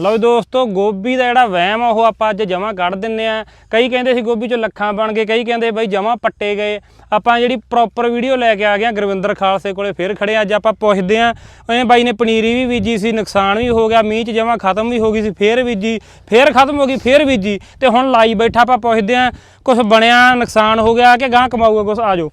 ਲਓ ਦੋਸਤੋ, ਗੋਭੀ ਦਾ ਜਿਹੜਾ ਵਹਿਮ ਆ, ਉਹ ਆਪਾਂ ਅੱਜ ਜਮਾ ਕੱਢ ਦਿੰਨੇ ਆ। ਕਈ ਕਹਿੰਦੇ ਸੀ ਗੋਭੀ ਚੋਂ ਲੱਖਾਂ ਬਣ ਗਏ, ਕਈ ਕਹਿੰਦੇ ਬਈ ਜਮਾ ਪੱਟੇ ਗਏ। ਆਪਾਂ ਜਿਹੜੀ ਪ੍ਰੋਪਰ ਵੀਡੀਓ ਲੈ ਕੇ ਆ ਗਏ ਆ ਗੁਰਵਿੰਦਰ ਖਾਲਸੇ ਕੋਲੇ, ਫਿਰ ਖੜੇ ਅੱਜ ਆਪਾਂ ਪੁੱਛਦੇ ਆ ਇਹ ਬਾਈ ਨੇ ਪਨੀਰੀ ਵੀ ਬੀਜੀ ਸੀ, ਨੁਕਸਾਨ ਵੀ ਹੋ ਗਿਆ, ਮੀਂਹ ਚ ਜਮਾ ਖਤਮ ਵੀ ਹੋ ਗਈ ਸੀ, ਫੇਰ ਬੀਜੀ, ਫੇਰ ਖਤਮ ਹੋ ਗਈ, ਫੇਰ ਬੀਜੀ। ਤੇ ਹੁਣ ਲਾਈ ਬੈਠਾ ਆਪਾਂ ਪੁੱਛਦੇ ਆ ਕੁਝ ਬਣਿਆ, ਨੁਕਸਾਨ ਹੋ ਗਿਆ ਕਿ ਗਾਂ ਕਮਾਊਗਾ ਕੁਝ ਆਜੋ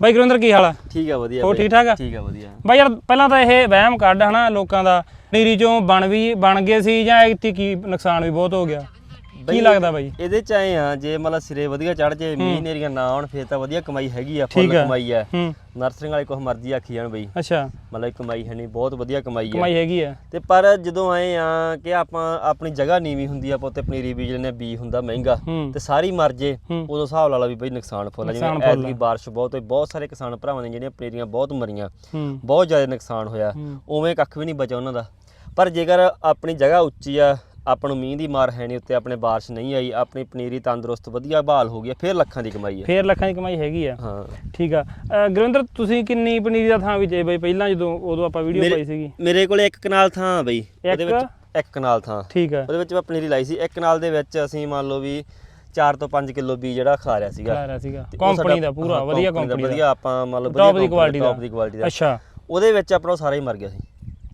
ਬਾਈ ਗੁਰਵਿੰਦਰ ਕੀ ਹਾਲ ਆ? ਠੀਕ ਆ ਵਧੀਆ ਬਾਈ। ਠੀਕ ਠਾਕ ਆ? ਠੀਕ ਆ ਵਧੀਆ। ਬਾਈ ਯਾਰ ਪਹਿਲਾਂ ਤਾਂ ਇਹ ਵਹਿਮ ਕੱਢ ਹਨਾ ਲੋਕਾਂ ਦਾ ਪਨੀਰੀ ਚੋਂ ਬਣ ਵੀ ਬਣ ਗਏ ਸੀ ਜਾਂ ਇਤੀ ਕੀ ਨੁਕਸਾਨ ਵੀ ਬਹੁਤ ਹੋ ਗਿਆ? ਕੀ ਲੱਗਦਾ ਬਾਈ? ਇਹਦੇ ਚ ਆਏ ਆ ਜੇ ਮਤਲਬ ਸਿਰੇ ਵਧੀਆ ਚੜ ਜੇ ਮੀਂਹ ਨੇਰੀਆਂ ਨਾ ਆਉਣ ਫੇਰ ਤਾਂ ਵਧੀਆ ਕਮਾਈ ਹੈਗੀ ਆ ਫੁੱਲ। ਕਮਾਈ ਆ। ਹੂੰ। ਨਰਸਰਿੰਗ ਵਾਲੇ ਕੁਛ ਮਰਜ਼ੀ ਆਖੀ ਜਾਣ ਬਈ। ਅੱਛਾ। ਮਤਲਬ ਕਮਾਈ ਹੈ ਨਹੀਂ ਬਹੁਤ ਵਧੀਆ ਕਮਾਈ ਆ। ਕਮਾਈ ਹੈਗੀ ਆ। ਤੇ ਪਰ ਜਦੋਂ ਆਏ ਆ ਕਿ ਆਪਾਂ ਆਪਣੀ ਜਗ੍ਹਾ ਨੀਵੀਂ ਹੁੰਦੀ ਆ ਪੋਤੇ ਪਨੀਰੀ ਬੀਜ ਲੈਨੇ ਬੀ ਹੁੰਦਾ ਮਹਿੰਗਾ ਹੂੰ। ਤੇ ਸਾਰੀ ਮਰ ਜੇ ਹੂੰ। ਉਦੋਂ ਹਿਸਾਬ ਲਾ ਲਾ ਵੀ ਬਈ ਨੁਕਸਾਨ ਫੁੱਲ ਜਿਵੇਂ ਐਤਕੀ ਬਾਰਿਸ਼ ਬਹੁਤ ਹੋਈ ਬਹੁਤ ਸਾਰੇ ਕਿਸਾਨ ਭਰਾਵਾਂ ਨੇ ਜਿਹੜੀਆਂ ਪਨੀਰੀਆਂ ਬਹੁਤ ਮਰੀਆਂ ਹੂੰ। ਬਹੁਤ ਜ਼ਿਆਦਾ ਨੁਕਸਾਨ ਹੋਇਆ। ਹੂੰ। ਉਵੇਂ ਕੱਖ ਵੀ ਨਹੀਂ ਬਚਿਆ ਉਹਨਾਂ ਦਾ। ਪਰ ਜੇਕਰ ਆਪਣੀ ਜਗ੍ਹਾ ਉੱਚੀ ਆ ਆਪਾਂ ਨੂੰ ਮੀਂਹ ਦੀ ਮਾਰ ਹੈ ਨਹੀਂ ਉੱਤੇ ਆਪਣੇ ਬਾਰਿਸ਼ ਨਹੀਂ ਆਈ ਆਪਣੀ ਪਨੀਰੀ ਤੰਦਰੁਸਤ ਵਧੀਆ ਬਹਾਲ ਹੋ ਗਈ ਫਿਰ ਲੱਖਾਂ ਦੀ ਕਮਾਈ ਹੈ। ਫੇਰ ਲੱਖਾਂ ਦੀ ਕਮਾਈ ਹੈਗੀ ਆ। ਹਾਂ। ਠੀਕ ਆ। ਅ, ਗੁਰਵਿੰਦਰ ਤੁਸੀਂ ਕਿੰਨੀ ਪਨੀਰੀ ਦਾ ਥਾਂ ਵਿਚੇ ਬਈ ਪਹਿਲਾਂ ਜਦੋਂ ਉਦੋਂ ਆਪਾਂ ਵੀਡੀਓ ਪਾਈ ਸੀਗੀ। ਮੇਰੇ ਕੋਲ ਇੱਕ ਕਨਾਲ ਥਾਂ ਆ ਬਈ? ਵਿੱਚ ਇੱਕ ਕਨਾਲ ਥਾਂ। ਠੀਕ ਆ। ਉਹਦੇ ਵਿੱਚ ਮੈਂ ਪਨੀਰੀ ਲਾਈ ਸੀ। ਇੱਕ ਕਨਾਲ ਦੇ ਵਿੱਚ ਅਸੀਂ ਮੰਨ ਲਓ ਵੀ 4 ਤੋਂ 5 ਕਿਲੋ ਬੀਜ ਜਿਹੜਾ ਖਾ ਸੀਗਾ। ਖਿਲਾਰਿਆ ਸੀਗਾ। ਤੇ ਉਹ ਕੰਪਨੀ ਸਾਡਾ- ਦਾ ਪੂਰਾ ਹਾਂ, ਵਧੀਆ company ਕੰਪਨੀ ਦਾ। ਵਧੀਆ ਆਪਾਂ ਮੰਨ ਲਓ Top ਦੀ quality ਦਾ। ਟੌਪ ਦੀ। ਕੁਆਲਿਟੀ ਦਾ। ਅੱਛਾ। ਉਹਦੇ ਵਿੱਚ ਆਪਣਾ ਉਹ ਸਾਰਾ ਹੀ ਮਰ ਗਿਆ ਸੀ।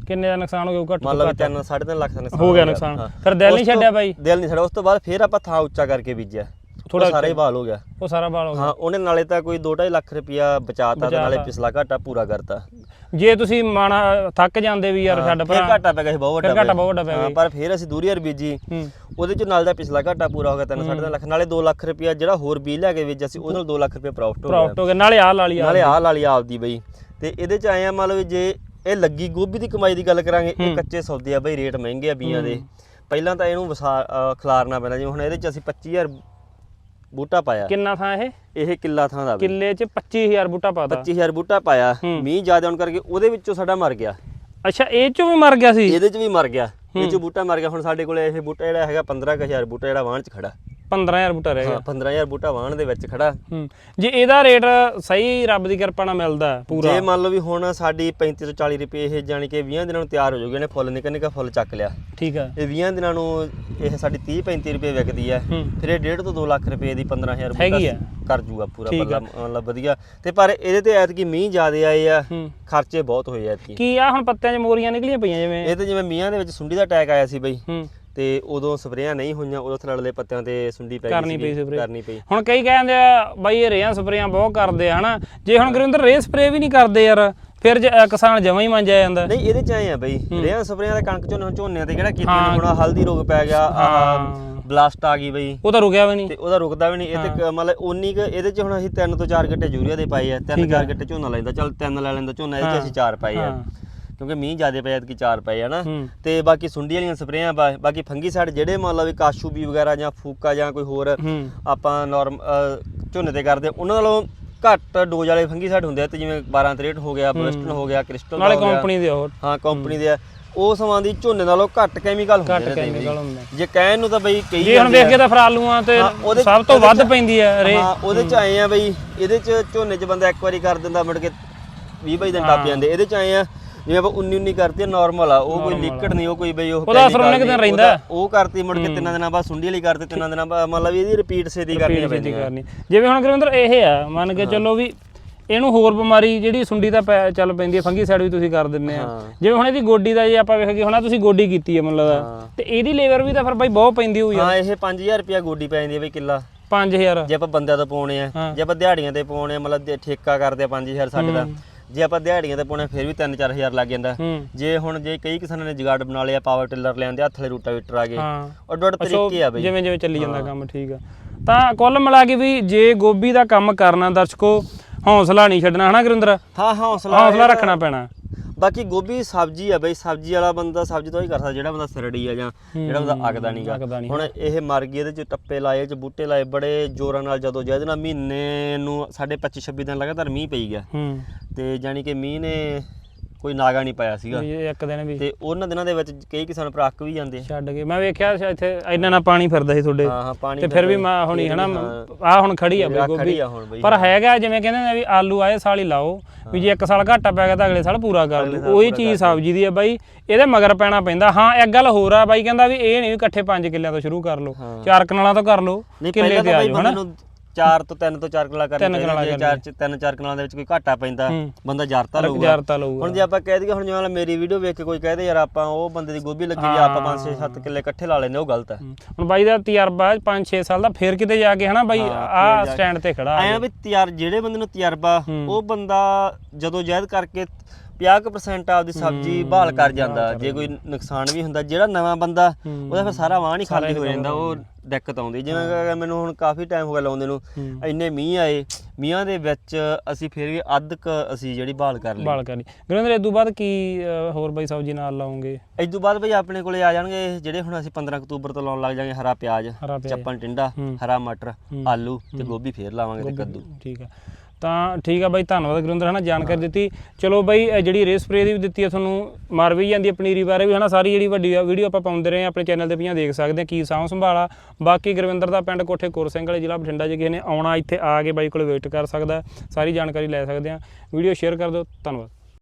ਕਿੰਨੇ ਦਾ ਨੁਕਸਾਨ ਹੋ ਗਿਆ? ਘੱਟ ਮੰਨ ਤੋਂ ਲਓ ਘੱਟ। 3 3.5 ਲੱਖ ਦਾ ਨੁਕਸਾਨ ਹੋ ਗਿਆ ਨੁਕਸਾਨ। ਫਿਰ ਦਿਲ ਨਹੀਂ ਛੱਡਿਆ ਬਾਈ? ਦਿਲ ਨਹੀਂ ਛੱਡਿਆ ਉਸ ਤੋਂ ਬਾਅਦ ਫਿਰ ਆਪਾਂ ਥਾਂ ਉੱਚਾ ਕਰਕੇ ਬੀਜਿਆ। ਥੋੜਾ ਸਾਰਾ ਹੀ ਬਾਲ ਹੋ ਗਿਆ। ਉਹ ਸਾਰਾ ਬਾਲ ਹੋ ਗਿਆ। ਹਾਂ ਉਹਨੇ ਨਾਲੇ ਤਾਂ ਕੋਈ 2.5 ਲੱਖ ਰੁਪਇਆ ਬਚਾਤਾ ਤੇ ਨਾਲੇ। ਪਿਛਲਾ ਘਾਟਾ ਪੂਰਾ ਕਰਤਾ। ਜੇ ਤੁਸੀਂ ਮਾਣਾ ਥੱਕ ਜਾਂਦੇ ਵੀ ਯਾਰ ਛੱਡ ਫਿਰ ਭਰਾ ਘਾਟਾ ਪੈ ਗਿਆ ਸੀ ਬਹੁਤ ਵੱਡਾ ਘਾਟਾ ਬਹੁਤ ਵੱਡਾ ਪੈ ਗਿਆ। ਪਰ ਫਿਰ ਅਸੀਂ ਦੂਰੀ ਹਰ ਬੀਜੀ। ਉਹਦੇ ਚ ਨਾਲ ਦਾ ਪਿਛਲਾ ਘਾਟਾ ਪੂਰਾ ਹੋ ਗਿਆ 3.5 ਲੱਖ। ਨਾਲੇ 2 ਲੱਖ ਰੁਪਇਆ ਜਿਹੜਾ ਹੋਰ ਬੀਜ ਲੈ ਕੇ ਵੇਚਿਆ ਸੀ ਉਹਦੇ ਨਾਲ 2 ਲੱਖ ਰੁਪਇਆ ਪ੍ਰੋਫਿਟ ਹੋ ਗਿਆ। ਪ੍ਰੋਫਿਟ ਹੋ ਗਿਆ। ਨਾਲੇ ਆਹ ਲਾ ਲਈ ਨਾਲੇ ਆਹ ਲਾਲੀ ਆਪਦੀ ਬਈ। ਤੇ ਇਹਦੇ ਚ ਆਏ ਆ ਮੰਨ ਲਓ ਵੀ ਜੇ ਇਹ ਲੱਗੀ ਗੋਭੀ ਦੀ ਕਮਾਈ ਦੀ ਗੱਲ ਕਰਾਂਗੇ ਇਹ ਕੱਚੇ ਸੌਦੇ ਆ ਬਈ ਰੇਟ ਮਹਿੰਗੇ ਆ ਬੀਆਂ ਦੇ। ਪਹਿਲਾਂ ਤਾਂ ਇਹਨੂੰ ਵਸਾ ਖਿਲਾਰਨਾ ਪੈਂਦਾ ਜਿਵੇਂ ਹੁਣ ਇਹਦੇ ਚ ਅਸੀਂ 25000 ਬੂਟਾ ਪਾਇਆ। ਕਿੰਨਾ ਥਾਂ ਇਹ? ਇਹ ਕਿੱਲਾ ਥਾਂ ਦਾ ਕਿੱਲੇ 'ਚ 25000 ਬੂਟਾ ਪਾਤਾ 25000 ਬੂਟਾ ਪਾਇਆ। ਮੀਂਹ ਜ਼ਿਆਦਾ ਹੋਣ ਕਰਕੇ ਉਹਦੇ ਵਿੱਚੋਂ ਸਾਡਾ ਮਰ ਗਿਆ। ਅੱਛਾ ਇਹ ਚੋਂ ਵੀ ਮਰ ਗਿਆ ਸੀ? ਇਹਦੇ ਚ ਵੀ ਮਰ ਗਿਆ। ਇਹ ਚ ਬੂਟਾ ਮਰ ਗਿਆ। ਹੁਣ ਸਾਡੇ ਕੋਲੇ ਇਹ ਬੂਟਾ ਜਿਹੜਾ ਹੈਗਾ 15000 ਬੂਟਾ ਜਿਹੜਾ ਵਾਹਣ ਚ ਖੜਾ। 15000 ਬੂਟਾ ਰਹਿ ਗਿਆ। ਹਾਂ 15000 ਬੂਟਾ ਵਾਹਣ ਦੇ ਵਿੱਚ ਖੜਾ। ਹੂੰ। ਜੇ ਇਹਦਾ ਰੇਟ ਸਹੀ ਰੱਬ ਦੀ ਕਿਰਪਾ ਨਾਲ ਮਿਲਦਾ ਪੂਰਾ। ਜੇ ਮੰਨ ਲਓ ਵੀ ਹੁਣ ਸਾਡੀ 35 ਤੋਂ 40 ਰੁਪਏ ਇਹ ਜਾਣੀ ਕਿ 20 ਦਿਨਾਂ ਨੂੰ ਤਿਆਰ ਹੋ ਜਾਊਗੀ ਇਹਨੇ ਫੁੱਲ ਨਿਕਲ ਨਿਕਲ ਫੁੱਲ ਚੱਕ ਲਿਆ। ਠੀਕ ਆ। ਇਹ 20 ਦਿਨਾਂ ਨੂੰ ਇਹ ਸਾਡੀ 30 35 ਰੁਪਏ ਵਿਕਦੀ ਹੈ। ਫਿਰ ਇਹ 1.5 ਤੋਂ 2 ਲੱਖ ਰੁਪਏ ਦੀ 15000 ਹੈਗੀ ਆ। ਕਰ ਜੂਗਾ ਪੂਰਾ ਪੱਲਾ ਮਤਲਬ ਵਧੀਆ। ਤੇ ਪਰ ਇਹਦੇ ਤੇ ਐਤਕੀ ਮੀਂਹ ਜ਼ਿਆਦੇ ਆਏ ਆ। ਖਰਚੇ ਬਹੁਤ ਹੋਏ ਐਤਕੀ। ਕੀ ਆ ਹੁਣ ਪੱਤਿਆਂ 'ਚ ਮੋਰੀਆਂ ਨਿਕਲੀਆਂ ਪਈਆਂ ਜਿਵੇਂ? ਇਹ ਤੇ ਜਿਵੇਂ ਮੀਂਹਾਂ ਦੇ ਵਿੱਚ ਸੁੰਡੀ ਦਾ ਅਟੈਕ ਆਇਆ ਸੀ ਬਈ। ਤੇ ਉਦੋਂ ਸਪਰੇਆਂ ਨਹੀਂ ਹੋਈਆਂ ਉਦੋਂ ਥਲੜਲੇ ਪੱਤਿਆਂ ਤੇ ਸੁੰਡੀ ਪੈ ਕਰਨੀ ਗਈ ਪਈ spray। ਕਰਨੀ ਪਈ। ਹੁਣ ਕਈ ਕਹਿੰਦੇ ਆ ਬਾਈ ਇਹ ਰੇਹਾਂ ਸਪਰੇਆਂ ਬਹੁਤ ਕਰਦੇ ਆ ਹਨਾ? ਜੇ ਹੁਣ ਗੁਰਿੰਦਰ ਰੇ ਸਪਰੇ ਵੀ ਨਹੀਂ ਕਰਦੇ ਯਾਰ ਫਿਰ ਕਿਸਾਨ ਜਮਾਂ ਹੀ ਮੰਜਿਆ ਜਾਂਦਾ। ਨਹੀਂ ਇਹਦੇ ਚ ਆਏ ਆ ਬਈ ਰੇਹਾਂ ਸਪਰੇਆਂ ਦੇ ਕਣਕ ਝੋਨੇ ਝੋਨੇ ਤੇ ਕਿਹੜਾ ਕੀਤੀ। ਹੁਣ ਹਲਦੀ ਰੋਗ ਪੈ ਗਿਆ। ਆਹ ਬਲਾਸਟ ਆ ਗਈ ਬਈ। ਉਹ ਤਾਂ ਰੁਕਿਆ ਵੀ ਨਹੀਂ। ਤੇ ਉਹਦਾ ਰੁਕਦਾ ਵੀ ਨਹੀਂ। ਇਹ ਤੇ ਮਤਲਬ ਉਨੀ ਕੁ ਇਹਦੇ ਚ ਹੁਣ ਅਸੀਂ ਤਿੰਨ ਤੋਂ ਚਾਰ ਗੱਟੇ ਯੂਰੀਆ ਦੇ ਪਾਏ ਆ ਤਿੰਨ ਚਾਰ ਗੱਟੇ ਝੋਨਾ ਲੈਂਦਾ ਚੱਲ ਤਿੰਨ ਲੈ ਲੈਂਦਾ ਝੋਨਾ ਇਹਦੇ ਚ ਅਸੀਂ ਚਾਰ ਪਾਏ ਆ। ਕਿਉਂਕਿ ਮੀਂਹ ਜ਼ਿਆਦੇ ਪਿਆ ਕਿ ਚਾਰ ਪਏ ਆ ਨਾ। ਹੂੰ। ਤੇ ਬਾਕੀ ਸੁੰਡੀ ਵਾਲੀਆਂ ਸਪਰੇਆਂ ਬਾਕੀ ਫੰਗੀ ਸਾਈਡ ਜਿਹੜੇ ਮੰਨ ਲਓ ਵੀ ਕਾਸ਼ੂ ਬੀ ਵਗੈਰਾ ਜਾਂ ਫੂਕਾ ਜਾਂ ਕੋਈ ਹੋਰ ਆਪਾਂ ਨਾਰਮ ਝੋਨੇ ਤੇ ਕਰਦੇ ਆ, ਉਹਨਾਂ ਨਾਲੋਂ ਘੱਟ ਡੋਜ਼ ਵਾਲੇ ਫੰਗੀ ਸਾਈਡ ਹੁੰਦੇ ਆ ਤੇ ਜਿਵੇਂ 12 63 ਹੋ ਗਿਆ ਬਰਸਟਨ ਹੋ ਗਿਆ ਕ੍ਰਿਸਟਲ ਨਾਲੇ ਕੰਪਨੀ ਦੇ ਹੋਰ। ਹਾਂ ਕੰਪਨੀ ਦੇ ਆ। ਉਹ ਸਮਾਂ ਦੀ ਝੋਨੇ ਨਾਲੋਂ ਘੱਟ ਕੈਮੀਕਲ ਹੁੰਦੇ ਘੱਟ ਨੇ ਵੀ। ਕੈਮੀਕਲ ਹੁੰਦਾ। ਜੇ ਕਹਿਣ ਨੂੰ ਤਾਂ ਬਈ ਕਈ ਜੇ ਹੁਣ ਆ। ਵੇਖੀਏ ਤਾਂ ਫਰਾਲੂਆਂ ਤੇ ਸਭ ਤੋਂ ਵੱਧ ਪੈਂਦੀ ਹੈ ਰੇ। ਹਾਂ ਉਹਦੇ ਚ ਆਏ ਆ ਬਈ ਇਹਦੇ ਚ ਝੋਨੇ ਚ ਬੰਦਾ ਇੱਕ ਵਾਰੀ ਕਰ ਦਿੰਦਾ ਮੁੜ ਕੇ 20 22 ਦਿਨ ਟੱਪ ਜਾਂਦੇ। ਇਹਦੇ ਚ ਆਏ ਆ ਜਿਵੇਂ ਆਪਾਂ 19 19 ਕਰਤੀ ਨਾਰਮਲ ਆ ਉਹ ਕੋਈ ਲਿਕਵਿਡ ਨਹੀਂ ਉਹ ਕੋਈ ਬਈ ਉਹ ਉਹਦਾ ਅਸਰ ਉਹਨੇ ਕੁ ਦਿਨ ਨਹੀਂ, ਰਹਿੰਦਾ। ਉਹ ਕਰਤੀ ਮੁੜ ਕੇ ਤਿੰਨਾਂ ਦਿਨਾਂ ਬਾਅਦ ਸੁੰਡੀ ਵਾਲੀ ਕਰਤੀ ਤਿੰਨਾਂ ਦਿਨਾਂ ਬਾਅਦ ਮਤਲਬ ਇਹਦੀ ਰਿਪੀਟ ਸੇਦੀ ਕਰਨੀ ਪੈਂਦੀ ਕਰਨੀ। ਜਿਵੇਂ ਹੁਣ ਗੁਰਿੰਦਰ ਇਹ ਆ ਮੰਨ ਕੇ ਚੱਲੋ ਵੀ ਇਹਨੂੰ ਹੋਰ ਬਿਮਾਰੀ ਜਿਹੜੀ ਸੁੰਡੀ ਦਾ ਚੱਲ ਪੈਂਦੀ ਹੈ ਫੰਗੀ ਸਾਈਡ ਵੀ ਤੁਸੀਂ ਕਰ ਦਿੰਦੇ ਆ। ਜਿਵੇਂ ਹੁਣ ਇਹਦੀ ਗੋਡੀ ਦਾ ਜੇ ਆਪਾਂ ਵੇਖੀਏ ਹੁਣ ਤੁਸੀਂ ਗੋਡੀ ਕੀਤੀ ਹੈ। ਮਤਲਬ। ਤੇ ਇਹਦੀ ਲੇਬਰ ਵੀ ਤਾਂ ਫਿਰ ਬਾਈ ਬਹੁਤ ਪੈਂਦੀ ਹੋਈ ਆ ਹਾਂ ਇਹ 5000 ਰੁਪਿਆ ਗੋਡੀ ਪੈ ਜਾਂਦੀ ਹੈ ਬਈ ਕਿੱਲਾ। 5000 ਜੇ ਆਪਾਂ ਬੰਦਿਆਂ ਤੋਂ ਪਾਉਣੇ ਆ। ਜੇ ਆਪਾਂ ਦਿਹਾੜੀਆਂ ਤੇ ਪਾਉਣੇ ਆ ਮਤਲਬ ਠੇਕਾ ਕਰਦੇ ਆ 5000 ਸਾਡੇ ਦਾ ਜੇ ਆਪਾਂ ਦਿਹਾੜੀਆਂ ਤੇ ਪਾਉਣੇ ਫਿਰ ਵੀ 3-4000 ਲੱਗ ਜਾਂਦਾ। ਹੂੰ। ਜੇ ਹੁਣ ਜੇ ਕਈ ਕਿਸਾਨਾਂ ਨੇ ਜਗਾੜ ਬਣਾ ਲਿਆ ਪਾਵਰ ਟਿਲਰ ਲੈਂਦੇ ਹੱਥ ਵਾਲੇ ਰੂਟਾਵੀਟਰ ਆ ਗਏ। ਹਾਂ। ਉਹ ਡੋਟ ਤਰੀਕੇ ਆ ਬਈ। ਜਿਵੇਂ ਜਿਵੇਂ ਚੱਲੀ ਜਾਂਦਾ ਕੰਮ ਠੀਕ ਆ। ਤਾਂ ਕੁੱਲ ਮਿਲਾ ਕੇ ਵੀ ਜੇ ਗੋਭੀ ਦਾ ਕੰਮ ਕਰਨਾ ਦਰਸ਼ਕੋ ਹੌਸਲਾ ਨਹੀਂ ਛੱਡਣਾ ਹਨਾ ਗੁਰਿੰਦਰ? ਹਾਂ ਹੌਸਲਾ ਹੌਸਲਾ ਰੱਖਣਾ ਪੈਣਾ। ਬਾਕੀ ਗੋਭੀ ਸਬਜ਼ੀ ਆ ਬਈ ਸਬਜ਼ੀ ਵਾਲਾ ਬੰਦਾ ਸਬਜ਼ੀ ਤੋਂ ਹੀ ਕਰ ਸਕਦਾ ਜਿਹੜਾ ਬੰਦਾ ਸਰੜੀ ਆ ਜਾਂ ਜਿਹੜਾ ਬੰਦਾ ਅਗਦਾ ਨਹੀਂਗਾ। ਹੁਣ ਇਹ ਮਰ ਗਈ ਇਹਦੇ ਚ ਟੱਪੇ ਲਾਏ ਚ ਬੂਟੇ ਲਾਏ ਬੜੇ ਜ਼ੋਰਾਂ ਨਾਲ ਜਦੋਂ ਜਿਹਦੇ ਨਾਲ ਮਹੀਨੇ ਨੂੰ ਸਾਡੇ 25 26 ਦਿਨ ਲਗਾਤਾਰ ਮੀਂਹ ਪਈ ਗਿਆ। ਤੇ ਜਾਨੀ ਕਿ ਮੀਂਹ ਨੇ ਕੋਈ ਨਾਗਾ ਨਹੀਂ ਪਾਇਆ ਸੀਗਾ। ਇਹ ਇੱਕ ਦਿਨ ਵੀ। ਤੇ ਉਹਨਾਂ ਦਿਨਾਂ ਦੇ ਵਿੱਚ ਕਈ ਕਿਸਾਨ ਭਰਾ ਅੱਕ ਵੀ ਜਾਂਦੇ ਆ। ਛੱਡ ਗਏ। ਮੈਂ ਵੇਖਿਆ ਸੀ ਇੱਥੇ ਇੰਨਾ ਨਾ ਪਾਣੀ ਫਿਰਦਾ ਸੀ ਤੁਹਾਡੇ। ਹਾਂ ਹਾਂ ਪਾਣੀ ਤੇ ਫਿਰ ਵੀ ਮੈਂ ਹੁਣੀ ਹਨਾ। ਆ ਹੁਣ ਖੜੀ ਆ ਬਈ ਗੋਭੀ। ਪਰ ਹੈਗਾ ਜਿਵੇਂ ਕਹਿੰਦੇ ਨੇ ਵੀ ਆਲੂ ਆਏ ਸਾਲ ਹੀ ਲਾਓ। ਵੀ ਜੇ ਇੱਕ ਸਾਲ ਘਾਟਾ ਪੈ ਗਿਆ ਤਾਂ ਅਗਲੇ ਸਾਲ ਪੂਰਾ ਕਰ ਲਓ। ਉਹੀ ਚੀਜ਼ ਸਬਜ਼ੀ ਦੀ ਆ ਬਾਈ। ਇਹਦੇ ਮਗਰ ਪੈਣਾ ਪੈਂਦਾ। ਹਾਂ ਇੱਕ ਗੱਲ ਹੋਰ ਆ ਬਾਈ ਕਹਿੰਦਾ ਵੀ ਇਹ ਨਹੀਂ ਇਕੱਠੇ 5 ਕਿੱਲਿਆਂ ਤੋਂ ਸ਼ੁਰੂ ਕਰ ਲਓ। ਚਾਰ ਕਨਾਲਾਂ ਤੋਂ ਕਰ ਲਓ। ਕਿੱਲੇ ਤੇ ਆ ਜਾਓ ਹਨਾ। ਨੂੰ ਚਾਰ ਤੋਂ ਤਿੰਨ ਤੋਂ ਚਾਰ ਕਿਲਾ ਕਰਨਾ ਕਨਾਲਾਂ ਚਾਹੀਦਾ ਜੇ ਚਾਰ ਚ ਤਿੰਨ ਚਾਰ ਕਨਾਲਾਂ ਦੇ ਵਿੱਚ ਕੋਈ ਘਾਟਾ ਪੈਂਦਾ ਹੂੰ। ਬੰਦਾ ਜਰਤਾ ਲਊਗਾ ਹੁਣ ਜੇ ਆਪਾਂ ਕਹਿ ਦਈਏ ਹੁਣ ਜਿਵੇਂ ਮੇਰੀ ਵੀਡੀਓ ਵੇਖ ਕੇ ਕੋਈ ਕਹਦੇ ਯਾਰ ਆਪਾਂ ਉਹ ਬੰਦੇ ਦੀ ਗੋਭੀ ਲੱਗੀ ਵੀ ਆਪਾਂ 5 6 7 ਕਿੱਲੇ ਇਕੱਠੇ ਲਾ ਲੈਂਦੇ ਉਹ ਗਲਤ ਹੈ ਹੂੰ। ਹੁਣ ਬਾਈ ਦਾ ਤਜਰਬਾ 5-6 ਸਾਲ ਦਾ ਫੇਰ ਕਿਤੇ ਜਾ ਕੇ ਹਨਾ ਬਾਈ ਆ। ਸਟੈਂਡ ਤੇ ਖੜਾ ਐਂ ਵੀ ਤਿਆਰ ਜਿਹੜੇ ਬੰਦੇ ਨੂੰ ਤਜਰਬਾ। ਉਹ ਬੰਦਾ ਜਦੋਂ ਜਾਇਦ ਕਰਕੇ 50% ਆਪਦੀ ਸਬਜ਼ੀ ਬਹਾਲ ਕਰ ਜਾਂਦਾ। ਜੇ ਕੋਈ ਨੁਕਸਾਨ ਵੀ ਹੁੰਦਾ ਜਿਹੜਾ ਨਵਾਂ ਬੰਦਾ। ਉਹਦਾ ਫਿਰ ਸਾਰਾ ਵਾਹ ਨਹੀਂ ਖਾਲੀ ਹੋ ਜਾਂਦਾ ਉਹ ਦਿੱਕਤ ਆਉਂਦੀ। ਜਿਵੇਂ ਕਿ ਮੈਨੂੰ ਹੁਣ ਕਾਫੀ ਟਾਈਮ ਹੋ ਗਿਆ ਲਾਉਂਦੇ ਨੂੰ। ਇੰਨੇ ਮੀਂਹ ਆਏ ਮੀਂਹਾਂ ਦੇ ਵਿੱਚ ਅਸੀਂ ਫਿਰ ਵੀ ਅੱਧ ਕ ਅਸੀਂ ਜਿਹੜੀ ਬਹਾਲ ਕਰ ਲਈ। ਬਾਲ ਕਰਨੀ ਗੁਰਿੰਦਰ ਇਸ ਤੋਂ ਬਾਅਦ ਕੀ ਹੋਰ ਬਾਈ ਸਬਜ਼ੀ ਨਾਲ ਲਾਉਂਗੇ? ਇਸ ਤੋਂ ਬਾਅਦ ਬਈ ਆਪਣੇ ਕੋਲੇ ਆ ਜਾਣਗੇ ਜਿਹੜੇ ਹੁਣ ਅਸੀਂ 15 ਅਕਤੂਬਰ ਤੋਂ ਲਾਉਣ ਲੱਗ ਜਾਾਂਗੇ ਹਰਾ ਪਿਆਜ਼ ਚੱਪਣ ਟਿੰਡਾ। ਹਰਾ ਮਟਰ। ਆਲੂ ਤੇ ਗੋਭੀ ਫੇਰ ਲਾਵਾਂਗੇ ਤੇ ਕੱਦੂ। ਠੀਕ ਹੈ ਤਾਂ ਠੀਕ ਆ ਬਾਈ ਧੰਨਵਾਦ ਗੁਰਿੰਦਰ ਹਨਾ ਜਾਣਕਾਰੀ ਦਿੱਤੀ। ਚਲੋ ਬਾਈ ਇਹ ਜਿਹੜੀ ਰੇ ਸਪਰੇ ਦੀ ਵੀ ਦਿੱਤੀ ਆ ਤੁਹਾਨੂੰ ਮਰ ਵੀ ਜਾਂਦੀ ਹੈ ਪਨੀਰੀ ਬਾਰੇ ਵੀ ਹਨਾ ਸਾਰੀ ਜਿਹੜੀ ਵੱਡੀ ਵੀਡੀਓ ਆਪਾਂ ਪਾਉਂਦੇ ਰਹੇ ਆ ਆਪਣੇ ਚੈਨਲ ਤੇ ਪਈਆਂ ਦੇਖ ਸਕਦੇ ਆ ਕੀ ਸਾਂਭ ਸੰਭਾਲਾ ਬਾਕੀ ਗੁਰਵਿੰਦਰ ਦਾ ਪਿੰਡ ਕੋਠੇ ਕੋਰ ਸਿੰਘ ਵਾਲੇ ਜ਼ਿਲ੍ਹਾ ਬਠਿੰਡਾ ਜੇ ਕਿਸੇ ਨੇ ਆਉਣਾ ਇੱਥੇ ਆ ਕੇ ਬਾਈ ਕੋਲ ਵੇਟ ਕਰ ਸਕਦਾ। ਸਾਰੀ ਜਾਣਕਾਰੀ ਲੈ ਸਕਦੇ ਆ। ਵੀਡੀਓ ਸ਼ੇਅਰ ਕਰ ਦਿਓ ਧੰਨਵਾਦ।